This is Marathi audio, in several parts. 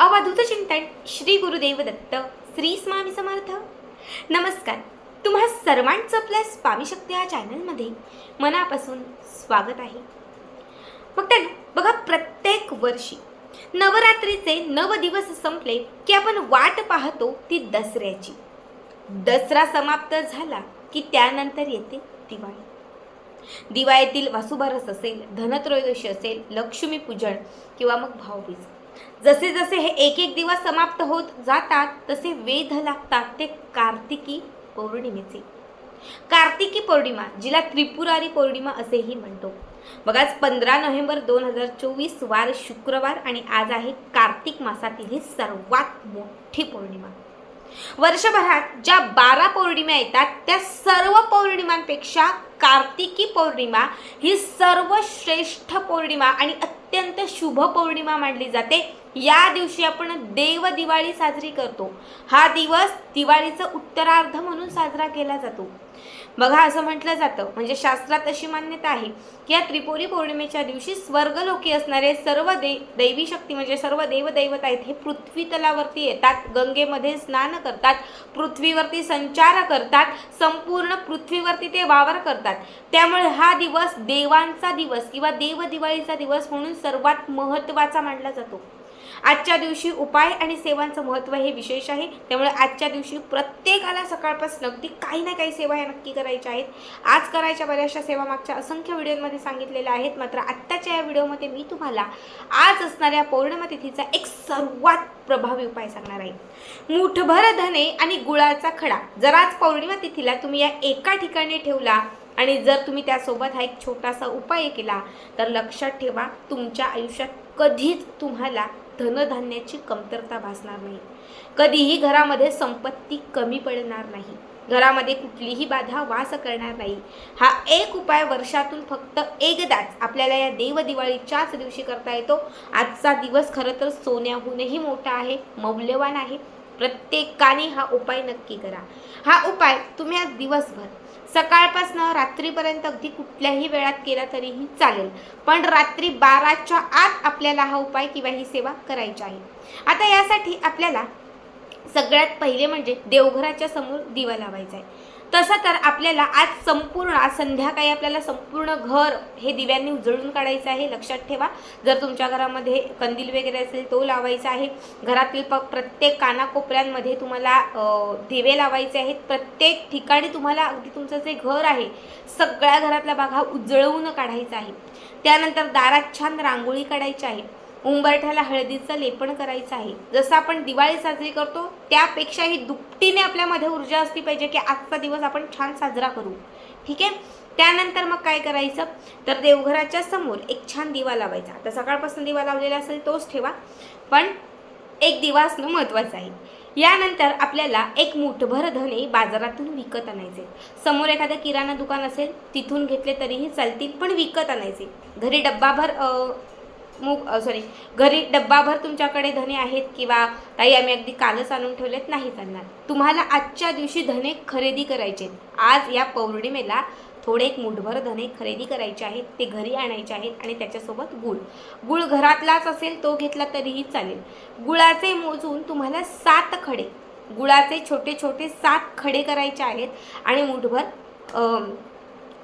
अवधूत चिंतन श्री गुरुदेव दत्त श्री स्वामी समर्थ. नमस्कार. तुम्हा सर्वांचं आपल्या स्वामी शक्ती या चॅनलमध्ये मनापासून स्वागत आहे. फक्त ना, बघा प्रत्येक वर्षी नवरात्रीचे नव दिवस संपले की आपण वाट पाहतो ती दसऱ्याची. दसरा समाप्त झाला की त्यानंतर येते दिवाळी. दिवाळीतील वासुभारस असेल धनत्रयोदशी असेल लक्ष्मीपूजन किंवा मग भाऊबीज. जसे जसे हे एक एक दिवस समाप्त होत जातात तसे वेध लागतात ते कार्तिकी पौर्णिमेचे. कार्तिकी पौर्णिमा जिला त्रिपुरारी पौर्णिमा असेही म्हणतो. मग आज पंधरा नोव्हेंबर दोन हजार चोवीस वार शुक्रवार आणि आज आहे कार्तिक मासातील ही सर्वात मोठी पौर्णिमा. वर्षभरात ज्या बारा पौर्णिमा येतात त्या सर्व पौर्णिमांपेक्षा कार्तिकी पौर्णिमा ही सर्वश्रेष्ठ पौर्णिमा आणि अत्यंत शुभ पौर्णिमा मानली जाते. या दिवशी आपण देव दिवाळी साजरी करतो. हा दिवस दिवाळीचं उत्तरार्ध म्हणून साजरा केला जातो. बघा असं म्हटलं जातं. म्हणजे शास्त्रात अशी मान्यता आहे की या त्रिपुरी पौर्णिमेच्या दिवशी स्वर्गलोकी असणारे सर्व दे दैवी शक्ती म्हणजे सर्व देवदैवत आहेत हे पृथ्वी तलावरती येतात गंगेमध्ये स्नान करतात पृथ्वीवरती संचार करतात संपूर्ण पृथ्वीवरती ते वावर करतात. त्यामुळे हा दिवस देवांचा दिवस किंवा देवदिवाळीचा दिवस म्हणून सर्वात महत्त्वाचा मानला जातो. आजच्या दिवशी उपाय आणि सेवांचं महत्त्व हे विशेष आहे. त्यामुळे आजच्या दिवशी प्रत्येकाला सकाळपासून अगदी काही ना काही सेवा ह्या नक्की करायच्या आहेत. आज करायच्या बऱ्याचशा सेवा मागच्या असंख्य व्हिडिओमध्ये सांगितलेल्या आहेत. मात्र आत्ताच्या या व्हिडिओमध्ये मी तुम्हाला आज असणाऱ्या पौर्णिमा तिथीचा एक सर्वात प्रभावी उपाय सांगणार आहे. मुठभर धने आणि गुळाचा खडा जर आज पौर्णिमा तिथीला तुम्ही या एका ठिकाणी ठेवला आणि जर तुम्ही त्यासोबत हा एक छोटासा उपाय केला तर लक्षात ठेवा तुमच्या आयुष्यात कधीच तुम्हाला धनधान्याची कमतरता भासणार नाही. कधीही घरामध्ये संपत्ती कमी पडणार नाही. घरामध्ये कुठलीही बाधा वास करणार नाही. हा एक उपाय वर्षातून फक्त एकदाच आपल्याला या देव दिवाळीच्याच दिवशी करता येतो. आजचा दिवस खरं तर सोन्याहूनही मोठा आहे मौल्यवान आहे. प्रत्येकाने हा उपाय नक्की करा. हा उपाय तुम्ही आज दिवसभर सकाळपासून रात्रीपर्यंत अगदी कुठल्याही वेळात केला तरीही चालेल. पण रात्री बाराच्या आत आपल्याला हा उपाय किंवा ही सेवा करायची आहे. आता यासाठी आपल्याला सगळ्यात पहिले म्हणजे देवघराच्या समोर दिवा लावायचा आहे. तसं तर आपल्याला आज संपूर्ण आज संध्याकाळी आपल्याला संपूर्ण घर हे दिव्यांनी उजळून काढायचं आहे. लक्षात ठेवा. जर तुमच्या घरामध्ये कंदील वगैरे असेल तो लावायचा आहे. घरातील प प्रत्येक कानाकोपऱ्यांमध्ये तुम्हाला दिवे लावायचे आहेत. प्रत्येक ठिकाणी तुम्हाला अगदी तुमचं जे घर आहे सगळ्या घरातला भाग हा उजळवून काढायचा आहे. त्यानंतर दारात छान रांगोळी काढायची आहे. उंबरठ्याला हळदीचं लेपन करायचं आहे. जसं आपण दिवाळी साजरी करतो त्यापेक्षाही दुपटीने आपल्यामध्ये ऊर्जा असली पाहिजे की आजचा दिवस आपण छान साजरा करू. ठीक आहे? त्यानंतर मग काय करायचं? तर देवघराच्या समोर एक छान दिवा लावायचा. आता सकाळपासून दिवा लावलेला असेल तोच ठेवा. पण एक दिवा असणं महत्त्वाचं आहे. यानंतर आपल्याला एक मुठभर धने बाजारातून विकत आणायचे. समोर एखादं किराणा दुकान असेल तिथून घेतले तरीही चालतील पण विकत आणायचे. घरी डब्बाभर मूग सॉरी घरी डब्बाभर तुमच्याकडे धने आहेत किंवा ताई आम्ही अगदी कालच आणून ठेवलेत नाही चालणार. तुम्हाला आजच्या दिवशी धने खरेदी करायचे आज या पौर्णिमेला थोडे एक मुठभर धने खरेदी करायचे आहेत ते घरी आणायचे आहेत आणि त्याच्यासोबत गुळ. गुळ घरातलाच असेल तो घेतला तरीही चालेल. गुळाचे मोजून तुम्हाला सात खडे गुळाचे छोटे छोटे सात खडे करायचे आहेत आणि मुठभर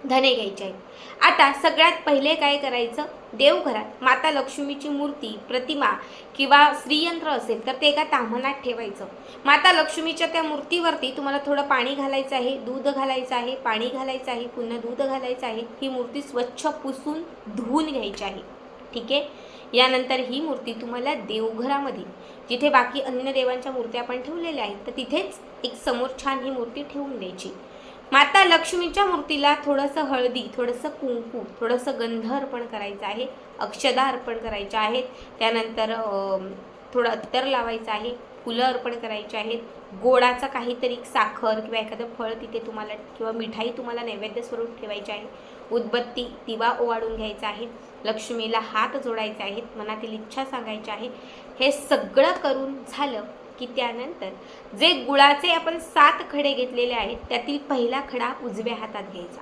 धने घ्यायचे आहेत. आता सगळ्यात पहिले काय करायचं? देवघरात माता लक्ष्मीची मूर्ती प्रतिमा किंवा श्रीयंत्र असेल तर ते एका ताम्हणात ठेवायचं. माता लक्ष्मीच्या त्या मूर्तीवरती तुम्हाला थोडं पाणी घालायचं आहे दूध घालायचं आहे पाणी घालायचं आहे पुन्हा दूध घालायचं आहे. ही मूर्ती स्वच्छ पुसून धुवून घ्यायची आहे. ठीक आहे? यानंतर ही मूर्ती तुम्हाला देवघरामध्ये जिथे बाकी अन्य देवांच्या मूर्त्या आपण ठेवलेल्या आहेत तर तिथेच एक समोर छान ही मूर्ती ठेवून द्यायची. माता लक्ष्मीच्या मूर्तीला थोडंसं हळदी थोडंसं कुंकू थोडंसं गंध अर्पण करायचं आहे. अक्षदा अर्पण करायच्या आहेत. त्यानंतर थोडं अत्तर लावायचं आहे. फुलं अर्पण करायची आहेत. गोडाचं काहीतरी साखर किंवा एखादं फळ तिथे तुम्हाला किंवा मिठाई तुम्हाला नैवेद्य स्वरूप ठेवायची आहे. उदबत्ती दिवा ओवाळून घ्यायचा आहे. लक्ष्मीला हात जोडायचे आहेत. मनातील इच्छा सांगायची आहे. हे सगळं करून झालं की त्यानंतर जे गुळाचे आपण सात खडे घेतलेले आहेत त्यातील पहिला खडा उजव्या हातात घ्यायचा.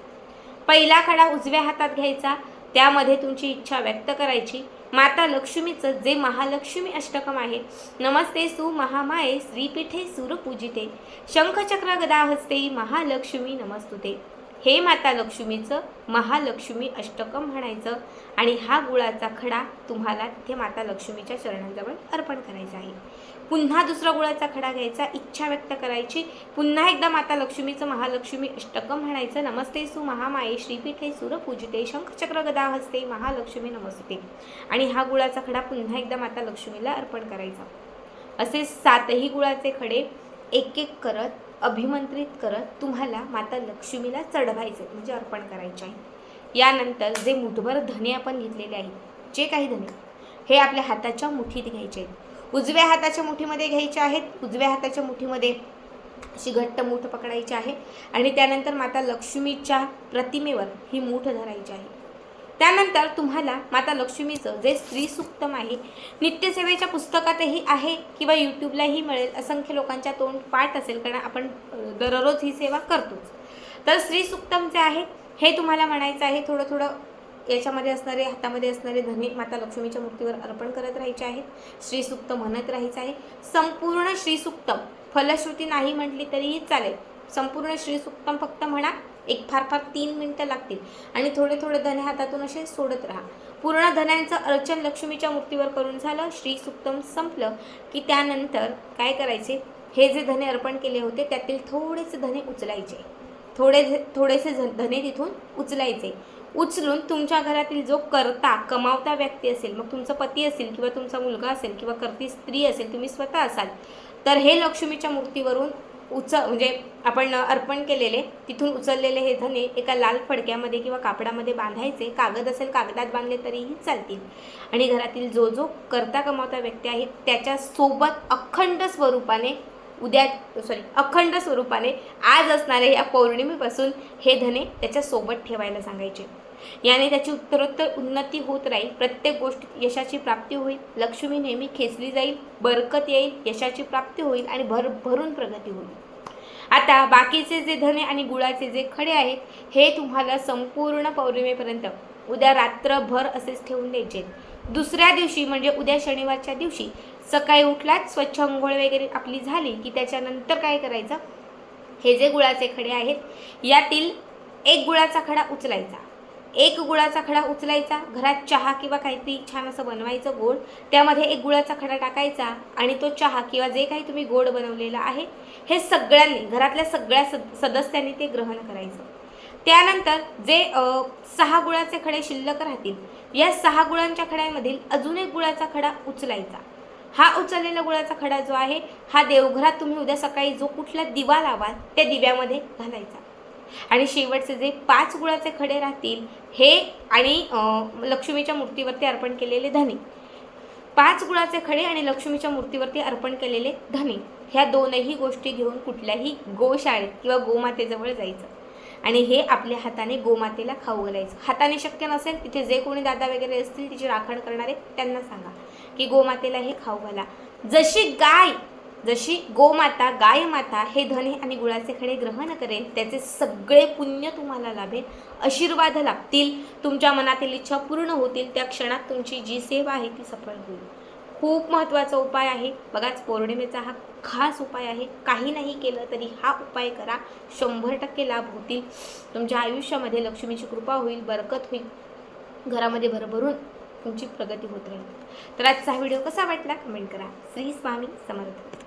पहिला खडा उजव्या हातात घ्यायचा त्यामध्ये तुमची इच्छा व्यक्त करायची. माता लक्ष्मीचं जे महालक्ष्मी अष्टकम आहे नमस्ते सु महामाये श्रीपीठे सुरपूजिते. शंखचक्र गदा हस्ते महालक्ष्मी नमस्तुते. हे माता लक्ष्मीचं महालक्ष्मी अष्टकम म्हणायचं आणि हा गुळाचा खडा तुम्हाला तिथे माता लक्ष्मीच्या चरणांजवळ अर्पण करायचा आहे. पुन्हा दुसरा गुळाचा खडा घ्यायचा इच्छा व्यक्त करायची. पुन्हा एकदा माता लक्ष्मीचं महालक्ष्मी अष्टकम म्हणायचं. नमस्ते सु महामाये श्रीपीठे सुरपूजिते शंखचक्र गदा हस्ते महालक्ष्मी नमस्ते. आणि हा गुळाचा खडा पुन्हा एकदा माता लक्ष्मीला अर्पण करायचा. असे सातही गुळाचे खडे एक एक करत अभिमंत्रित करत तुम्हाला माता लक्ष्मीला चढवायचे म्हणजे अर्पण करायचे. आहे यानंतर जे मुठभर धने आपण घेतलेले आहेत जे काही धने हे आपल्या हाताच्या मुठीत घ्यायचे आहेत. उजव्या हाताच्या मुठीमध्ये घ्यायच्या आहेत. उजव्या हाताच्या मुठीमध्ये अशी घट्ट मूठ पकडायची आहे. आणि त्यानंतर माता लक्ष्मीच्या प्रतिमेवर ही मूठ धरायची आहे. त्यानंतर तुम्हाला माता लक्ष्मीचं जे स्त्री सुक्तम आहे नित्यसेवेच्या पुस्तकातही आहे किंवा यूट्यूबलाही मिळेल. असंख्य लोकांच्या तोंड पाठ असेल कारण आपण दररोज ही सेवा करतोच. तर स्त्री सुक्तम जे आहे हे तुम्हाला म्हणायचं आहे थोडं थोडं याच्यामध्ये असणारे हातामध्ये असणारे धने माता लक्ष्मीच्या मूर्तीवर अर्पण करत राहायचे आहेत. श्रीसुक्त म्हणत राहायचं आहे. संपूर्ण श्रीसूक्तम. फलश्रुती नाही म्हटली तरीही चालेल. संपूर्ण श्रीसुक्तम फक्त म्हणा एक फार फार तीन मिनटं लागतील. आणि थोडे थोडे धने हातातून असे सोडत राहा. पूर्ण धन्यांचं अर्चन लक्ष्मीच्या मूर्तीवर करून झालं. श्रीसुक्तम संपलं की त्यानंतर काय करायचे? हे जे धने अर्पण केले होते त्यातील थोडेसे धने उचलायचे. थोडे थोडेसे धने तिथून उचलायचे. उचलून तुमच्या घरातील जो करता कमावता व्यक्ती असेल मग तुमचा पती असेल किंवा तुमचा मुलगा असेल किंवा करती स्त्री असेल तुम्ही स्वतः असाल. तर हे लक्ष्मीच्या मूर्तीवरून उच म्हणजे आपण अर्पण केलेले तिथून उचललेले हे धने एका लाल फडक्यामध्ये किंवा कापडामध्ये बांधायचे कागद असेल कागदात बांधले तरीही चालतील. आणि घरातील जो जो करता कमावता व्यक्ती आहे त्याच्यासोबत अखंड स्वरूपाने उद्या सॉरी अखंड स्वरूपाने आज असणाऱ्या या पौर्णिमेपासून हे धने त्याच्यासोबत ठेवायला सांगायचे. याने त्याची उत्तरोत्तर उन्नती होत राहील. प्रत्येक गोष्टीत यशाची प्राप्ती होईल. लक्ष्मी नेहमी खेचली जाईल. बरकत येईल. यशाची प्राप्ती होईल आणि भर भरून प्रगती होईल. आता बाकीचे जे धने आणि गुळाचे जे खडे आहेत हे तुम्हाला संपूर्ण पौर्णिमेपर्यंत उद्या रात्रभर असेच ठेवून द्यायचे दुसऱ्या दिवशी म्हणजे उद्या शनिवारच्या दिवशी सकाळी उठलात स्वच्छ अंघोळ वगैरे आपली झाली की त्याच्यानंतर काय करायचं? हे जे गुळाचे खडे आहेत यातील एक गुळाचा खडा उचलायचा. एक गुळाचा खडा उचलायचा घरात चहा किंवा काहीतरी छान असं बनवायचं गोड त्यामध्ये एक गुळाचा खडा टाकायचा आणि तो चहा किंवा जे काही तुम्ही गोड बनवलेला आहे हे सगळ्यांनी घरातल्या सगळ्या सद सदस्यांनी ते ग्रहण करायचं. त्यानंतर जे सहा गुळाचे खडे शिल्लक राहतील या सहा गुळांच्या खड्यांमधील अजून एक गुळाचा खडा उचलायचा. हा उचललेला गुळाचा खडा जो आहे हा देवघरात तुम्ही उद्या सकाळी जो कुठला दिवा लावाल त्या दिव्यामध्ये घालायचा. आणि शेवटचे जे पाच गुळाचे खडे राहतील हे आणि लक्ष्मीच्या मूर्तीवरती अर्पण केलेले धने. पाच गुळाचे खडे आणि लक्ष्मीच्या मूर्तीवरती अर्पण केलेले धने. ह्या दोनही गोष्टी घेऊन कुठल्याही गोशाळेत किंवा गोमातेजवळ जायचं. आणि हे आपल्या हाताने गोमातेला खाऊ घालायचं. हाताने शक्य नसेल तिथे जे कोणी दादा वगैरे असतील तिची राखण करणारे त्यांना सांगा की गोमातेला हे खाऊ घाला. जशी गाय जशी गोमाता गायमाता हे धने आणि गुळाचे खडे ग्रहण करेल त्याचे सगळे पुण्य तुम्हाला लाभेल आशीर्वाद लाभतील तुमच्या मनातील इच्छा पूर्ण होतील त्या क्षणात तुमची जी सेवा आहे ती सफळ होईल. खूप महत्त्वाचा उपाय आहे. बघाच पौर्णिमेचा हा खास उपाय आहे. काही नाही केलं तरी हा उपाय करा. शंभर टक्के लाभ होतील. तुमच्या आयुष्यामध्ये लक्ष्मीची कृपा होईल बरकत होईल. घरामध्ये भरभरून तुमची प्रगती होत राहील. तर आजचा हा व्हिडिओ कसा वाटला? कमेंट करा. श्री स्वामी समर्थ.